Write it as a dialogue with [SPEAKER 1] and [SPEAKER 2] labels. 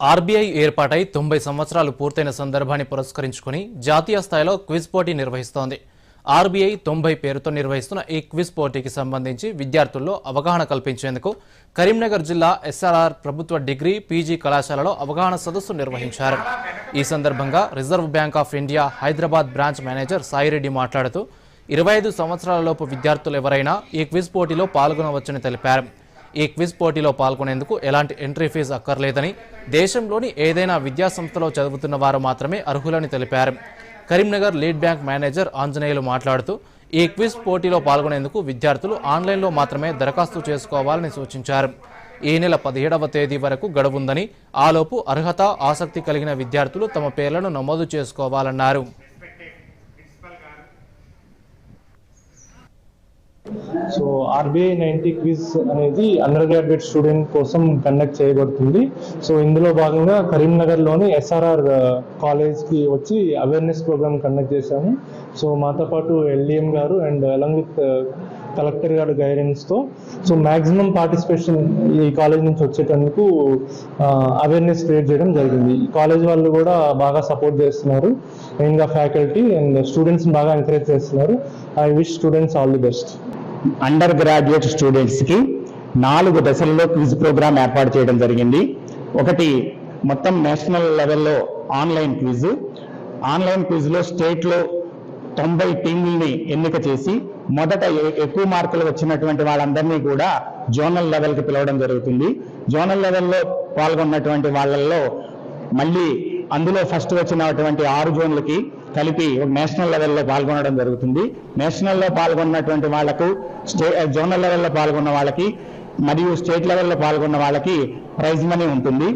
[SPEAKER 1] RBI ఏర్పాటై తొంభై సంవత్సరాలు పూర్తయిన సందర్భాన్ని పురస్కరించుకుని జాతీయ స్థాయిలో క్విజ్ పోటీ నిర్వహిస్తోంది. ఆర్బీఐ తొంభై పేరుతో నిర్వహిస్తున్న ఈ క్విజ్ పోటీకి సంబంధించి విద్యార్థుల్లో అవగాహన కల్పించేందుకు కరీంనగర్ జిల్లా ఎస్ఆర్ఆర్ ప్రభుత్వ డిగ్రీ పీజీ కళాశాలలో అవగాహన సదస్సు నిర్వహించారు. ఈ సందర్భంగా Reserve Bank of India Hyderabad branch manager Sai Reddy మాట్లాడుతూ ఇరవై ఐదు సంవత్సరాలలోపు విద్యార్థులు ఎవరైనా ఈ క్విజ్ పోటీలో పాల్గొనవచ్చని తెలిపారు. ఈ క్విజ్ పోటీలో పాల్గొనేందుకు ఎలాంటి ఎంట్రీ ఫీజు అక్కర్లేదని దేశంలోని ఏదైనా విద్యాసంస్థలో చదువుతున్న వారు మాత్రమే అర్హులని తెలిపారు. Karimnagar lead bank manager Anjaneyulu మాట్లాడుతూ ఈ క్విజ్ పోటీలో పాల్గొనేందుకు విద్యార్థులు ఆన్లైన్లో మాత్రమే దరఖాస్తు చేసుకోవాలని సూచించారు. ఈ నెల పదిహేడవ తేదీ వరకు గడువుందని ఆలోపు అర్హత ఆసక్తి కలిగిన విద్యార్థులు తమ పేర్లను నమోదు చేసుకోవాలన్నారు.
[SPEAKER 2] సో ఆర్బీఐ నైన్టీ క్విజ్ అనేది అండర్ గ్రాడ్యుయేట్ స్టూడెంట్ కోసం కండక్ట్ చేయబడుతుంది. సో ఇందులో భాగంగా కరీంనగర్లోని ఎస్ఆర్ఆర్ కాలేజ్కి వచ్చి అవేర్నెస్ ప్రోగ్రామ్ కండక్ట్ చేశాము. సో మాతో పాటు ఎల్డిఎం గారు అండ్ అలాంగ్ విత్ కలెక్టర్ గారి గైడెన్స్తో సో మ్యాక్సిమం పార్టిసిపేషన్ ఈ కాలేజ్ నుంచి వచ్చేటందుకు అవేర్నెస్ క్రియేట్ చేయడం జరిగింది. ఈ కాలేజ్ వాళ్ళు కూడా బాగా సపోర్ట్ చేస్తున్నారు. మెయిన్గా ఫ్యాకల్టీ అండ్ స్టూడెంట్స్ని బాగా ఎంకరేజ్ చేస్తున్నారు. I wish students all the best.
[SPEAKER 3] Undergraduate స్టూడెంట్స్కి నాలుగు దశల్లో క్విజ్ ప్రోగ్రామ్ ఏర్పాటు చేయడం జరిగింది. ఒకటి మొత్తం నేషనల్ లెవెల్లో ఆన్లైన్ క్విజ్ ఆన్లైన్ క్విజ్లో స్టేట్లో తొంభై టీముల్ని ఎన్నిక చేసి మొదట ఎక్కువ మార్కులు వచ్చినటువంటి వాళ్ళందరినీ కూడా జోనల్ లెవెల్కి పిలవడం జరుగుతుంది. జోనల్ లెవెల్లో పాల్గొన్నటువంటి వాళ్ళల్లో మళ్ళీ అందులో ఫస్ట్ వచ్చినటువంటి ఆరు జోన్లకి కలిపి ఒక నేషనల్ లెవెల్లో పాల్గొనడం జరుగుతుంది. నేషనల్లో పాల్గొన్నటువంటి వాళ్ళకు స్టే జోనల్ లెవెల్లో పాల్గొన్న వాళ్ళకి మరియు స్టేట్ లెవెల్లో పాల్గొన్న వాళ్ళకి ప్రైజ్ మనీ ఉంటుంది.